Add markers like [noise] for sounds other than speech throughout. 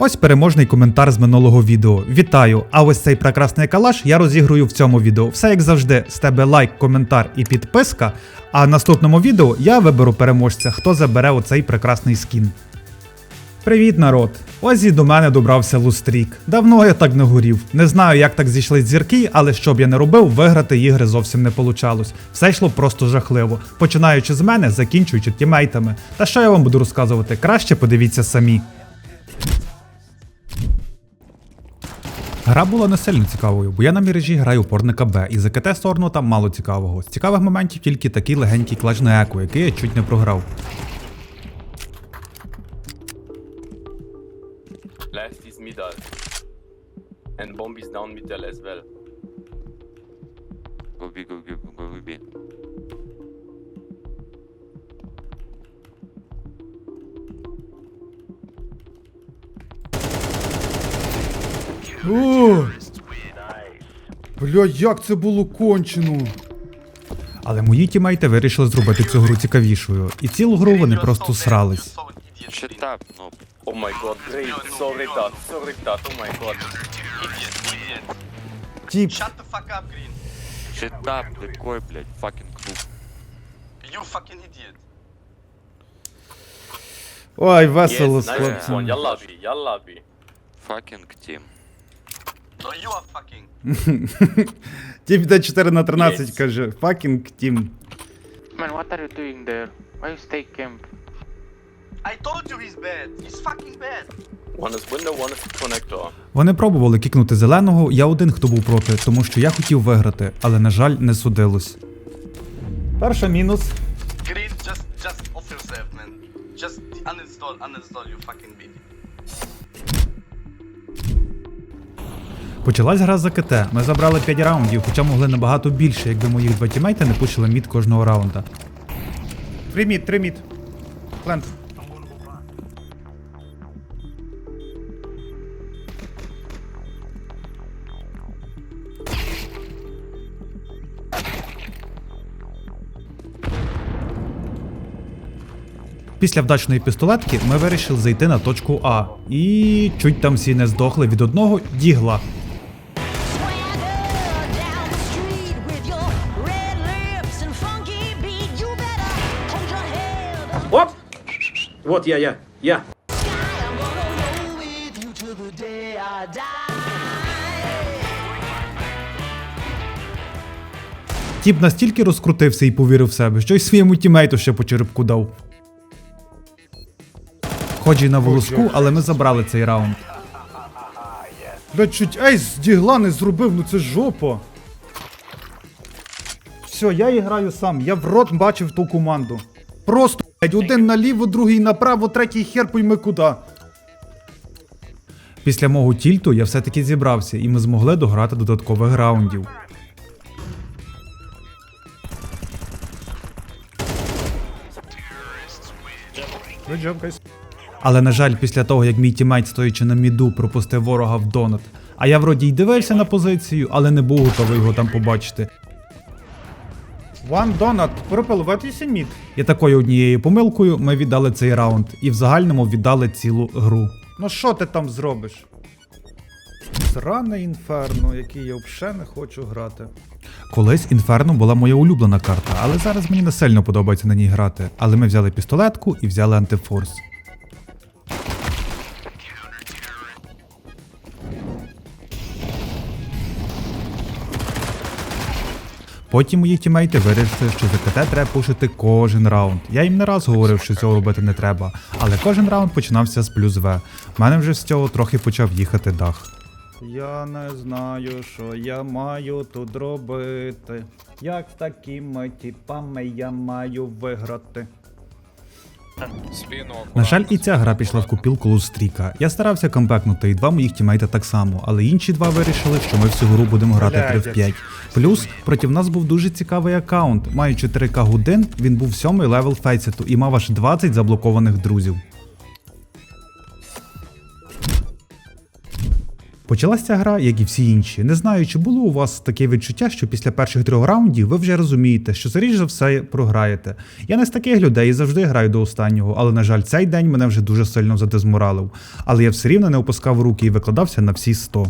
Ось переможний коментар з минулого відео. Вітаю! А ось цей прекрасний калаш я розіграю в цьому відео. Все як завжди, з тебе лайк, коментар і підписка. А в наступному відео я виберу переможця, хто забере оцей прекрасний скін. Привіт, народ! Ось і до мене добрався Лустрік. Давно я так не горів. Не знаю, як так зійшли зірки, але що б я не робив, виграти ігри зовсім не получалось. Все йшло просто жахливо. Починаючи з мене, закінчуючи тімейтами. Та що я вам буду розказувати? Краще подивіться самі. Гра була не сильно цікавою, бо я на міражі граю порника Б, і за КТ сторону там мало цікавого. З цікавих моментів тільки такий легенький клач на еко, який я чуть не програв. Left is middle. And bomb is down middle as well. Go B, go О! Бля, як це було кончено. Але мої тімейти вирішили зробити цю гру цікавішою, і цілу гру вони просто срались. Oh great. Oh. Shut the fuck up, Green. Такой, блядь, fucking. You fucking idiot. Ой, весело з хлопцем. Yalla B. Fucking team. No, you are fucking. Тіп йде 4 на 13, Yes. каже. Fucking team. Man, what are you doing there? Why you stay camp? I told you he's bad. He's fucking bad. One is window, one is connector. Вони пробували кікнути зеленого, я один, хто був проти, тому що я хотів виграти, але на жаль, не судилось. Перша мінус. Green, just, just off yourself, man. Just uninstall, uninstall, you fucking baby. Почалась гра за КТ. Ми забрали 5 раундів, хоча могли набагато більше, якби моїх два тімейти не пушили мід кожного раунда. Три мід, три мід. Плент. Після вдачної пістолетки ми вирішили зайти на точку А. І чуть там всі не здохли від одного дігла. Оп! Вот я, я, я. Тіп настільки розкрутився і повірив в себе, що й своєму тімейту ще по черепку дав. Хоч і на волоску, але ми забрали цей раунд. Бля, чуть ейс з дігла не зробив, ну це жопа. Все, я і граю сам, я в рот бачив ту команду. Просто, один наліво, другий направо, третій хер пойми куди. Після мого тільту я все-таки зібрався, і ми змогли дограти додаткових раундів. Але на жаль, після того, як мій тімейт, стоячи на міду, пропустив ворога в донат. А я вроді й дивився на позицію, але не був готовий його там побачити. One donut, purple, what is mid? І такою однією помилкою ми віддали цей раунд, і в загальному віддали цілу гру. Ну що ти там зробиш? Сране інферно, який я взагалі не хочу грати. Колись інферно була моя улюблена карта, але зараз мені не сильно подобається на ній грати. Але ми взяли пістолетку і взяли антифорс. Потім мої тімейти вирішили, що ЗКТ треба пушити кожен раунд. Я їм не раз говорив, що цього робити не треба, але кожен раунд починався з плюс В. У мене вже з цього трохи почав їхати дах. Я не знаю, що я маю тут робити. Як такими тіпами я маю виграти. На жаль, і ця гра пішла в купілку Лустріка. Я старався компактнути і два моїх тімейта так само, але інші два вирішили, що ми всю гру будемо грати 3 в 5. Плюс проти нас був дуже цікавий аккаунт. Маючи 3К годин, він був сьомий левел фейсету і мав аж 20 заблокованих друзів. Почалася гра, як і всі інші. Не знаю, чи було у вас таке відчуття, що після перших трьох раундів ви вже розумієте, що скоріш за все програєте. Я не з таких людей і завжди граю до останнього, але на жаль, цей день мене вже дуже сильно задезморалив. Але я все рівно не опускав руки і викладався на всі 100.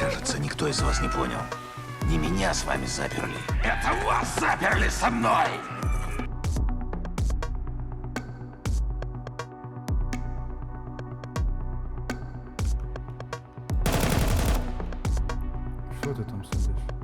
Кажется, никто из вас не понял. Не меня с вами заперли. Это вас заперли со мной! Що ти там сидиш?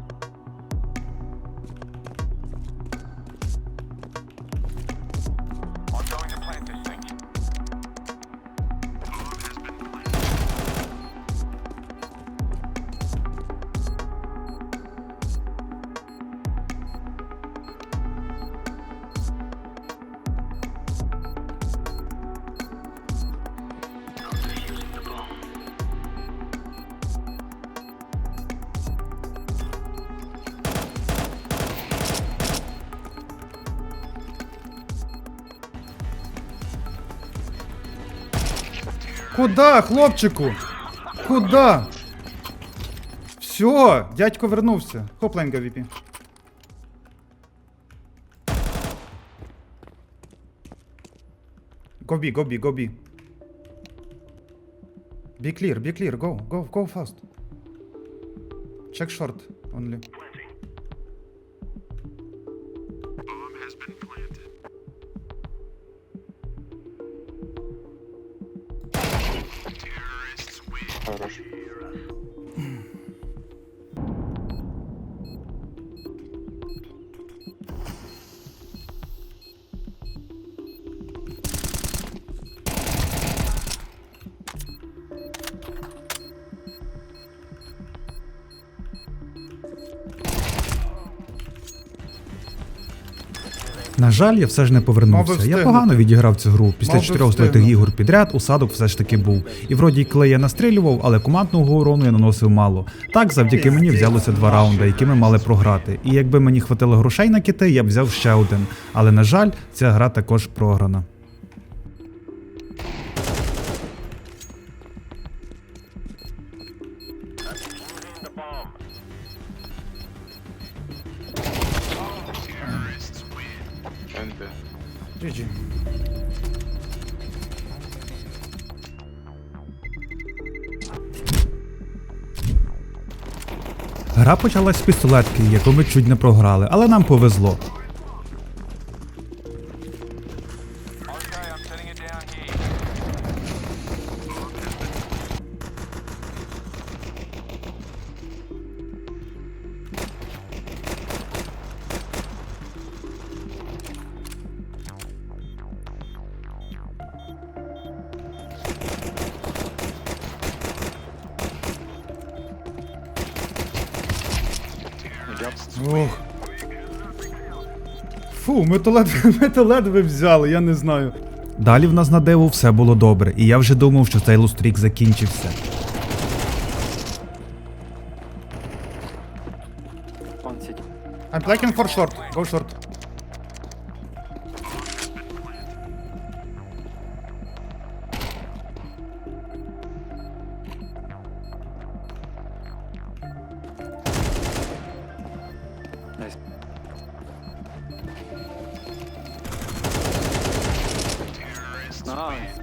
Куда, хлопчику? Куда? Все, дядько вернувся. Хопленька віпі. B, go B. Be clear, be clear, go, go, go fast. Check short only. karar. На жаль, я все ж не повернувся. Я погано відіграв цю гру. Після чотирьох злитих ігор підряд усадок все ж таки був. І вроді клей я настрілював, але командного урону я наносив мало. Так, завдяки мені взялося два раунди, які ми мали програти. І якби мені хватило грошей на кити, я б взяв ще один. Але на жаль, ця гра також програна. GG. Гра почалась з пістолетки, яку ми чуть не програли, але нам повезло. Ох. Фу, ми то ледве, [laughs] ми то ледве взяли, я не знаю. Далі в нас на диву все було добре, і я вже думав, що цей лустрік закінчився. I'm playing for short. Go short.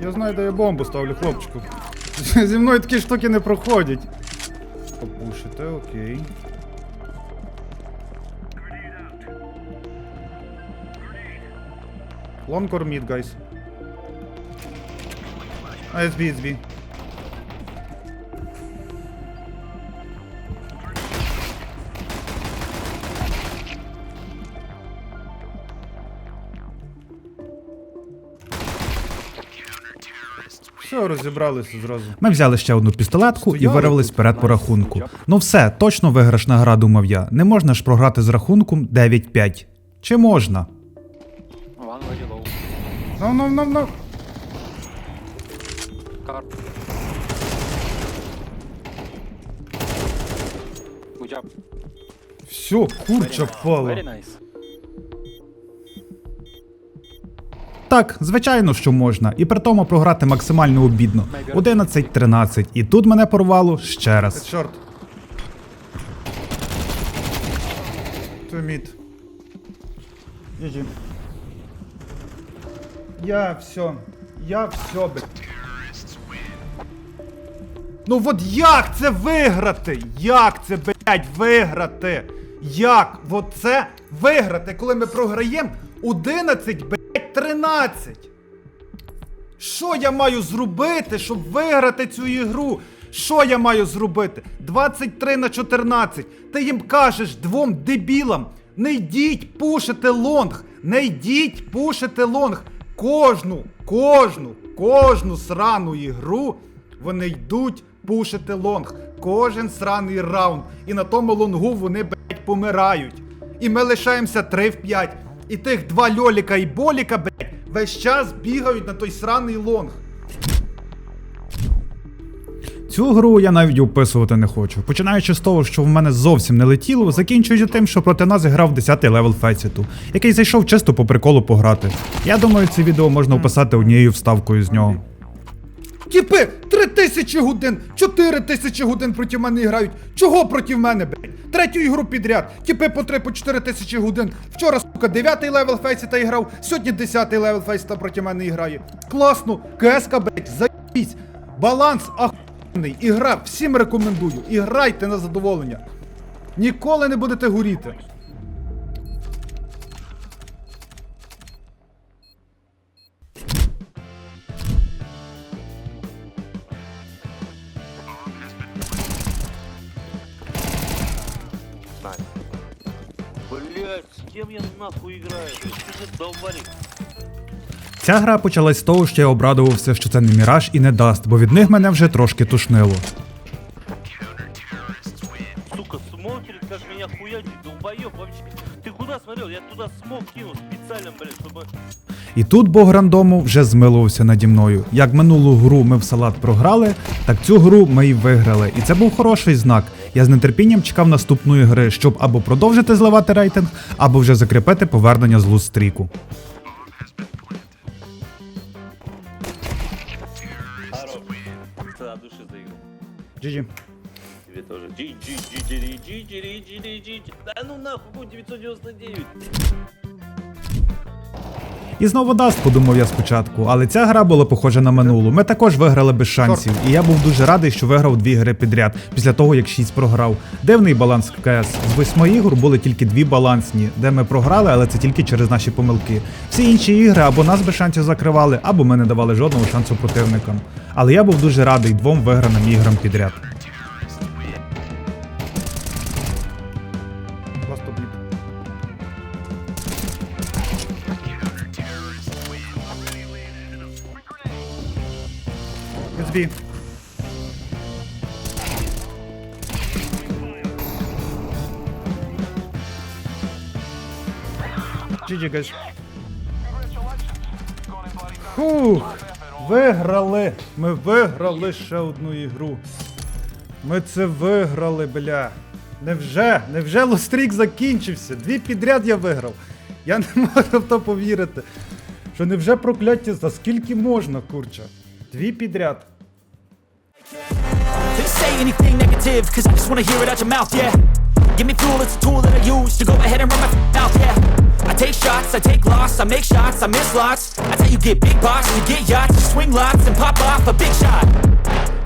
Я знаю, де я бомбу ставлю, хлопчику. [laughs] Зі мною такі штуки не проходять. Попушите, окей. Long or mid, guys? А, it's B, Все, розібралися зразу. Ми взяли ще одну пістолетку і Стояли вирвались тут. вперед по рахунку. Ну все, точно виграшна гра, думав я. Не можна ж програти з рахунком 9-5. Чи можна? One very low. Ну, ну, ну, ну. Car. Good job. Все, курча пала. Very nice. Так, звичайно, що можна, і при тому програти максимально обідно. 11-13. І тут мене порвало ще раз. Чорт. Туміт. GG. Я все. Я все, блядь. Ну от як це виграти? Як це, блядь, виграти? Як? От це виграти, коли ми програємо 11, блядь, 13? Що я маю зробити, щоб виграти цю ігру? Що я маю зробити? 23 на 14. Ти їм кажеш двом дебілам. Не йдіть пушити лонг. Не йдіть пушити лонг. Кожну, кожну, кожну срану ігру вони йдуть пушити лонг. Кожен сраний раунд. І на тому лонгу вони, блядь, помирають. І ми лишаємося 3 в 5. І тих два льоліка і боліка, блядь, весь час бігають на той сраний лонг. Цю гру я навіть описувати не хочу. Починаючи з того, що в мене зовсім не летіло, закінчуючи тим, що проти нас грав 10-й левел Феціту, який зайшов чисто по приколу пограти. Я думаю, це відео можна описати однією вставкою з нього. Тіпи, три тисячі годин, чотири тисячі годин проти мене грають. Чого проти мене, блядь? Третю ігру підряд. Тіпи по три, по чотири тисячі годин. Вчора, сука, дев'ятий левел Фейсіта грав, сьогодні десятий левел Фейсіта проти мене грає. Класно, КСК, блядь, заїбісь. Баланс ахуєнний. Ігра, всім рекомендую. І грайте на задоволення. Ніколи не будете горіти. Ця гра почалась з того, що я обрадувався, що це не міраж і не даст, бо від них мене вже трошки тушнило. Сука, смотрит, как меня хуячит, долбоёб вообще. Ты куда смотрел? Я туда смог кинул специально, блядь, чтобы... І тут бог рандому вже змилувався наді мною. Як минулу гру ми в салат програли, так цю гру ми й виграли. І це був хороший знак. Я з нетерпінням чекав наступної гри, щоб або продовжити зливати рейтинг, або вже закріпити повернення з лустріку. GG. Тебе тоже. та GG, GG, GG, GG, ну нахуй, 999. І знову даст, подумав я спочатку, але ця гра була похожа на минулу. Ми також виграли без шансів, і я був дуже радий, що виграв дві гри підряд, після того як 6 програв. Дивний баланс в КС. З восьми ігор були тільки дві балансні, де ми програли, але це тільки через наші помилки. Всі інші ігри або нас без шансів закривали, або ми не давали жодного шансу противникам. Але я був дуже радий двом виграним іграм підряд. It's GG. Фух, виграли. Ми виграли ще одну ігру. Ми це виграли, бля. Невже? Невже лострік закінчився? Дві підряд я виграв. Я не можу в то повірити. Що невже прокляття за скільки можна, курча? Дві підряд. Say anything negative, cause I just wanna hear it out your mouth, yeah. Give me fuel, it's a tool that I use to go ahead and run my mouth, yeah. I take shots, I take loss, I make shots, I miss lots. That's how you get big box, you get yachts, you swing lots and pop off a big shot.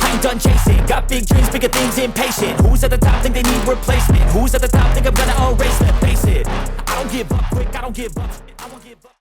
I ain't done chasing, got big dreams, bigger things, impatient. Who's at the top think they need replacement? Who's at the top think I'm gonna erase them? Face it, I don't give up quick, I don't give up. I won't give up.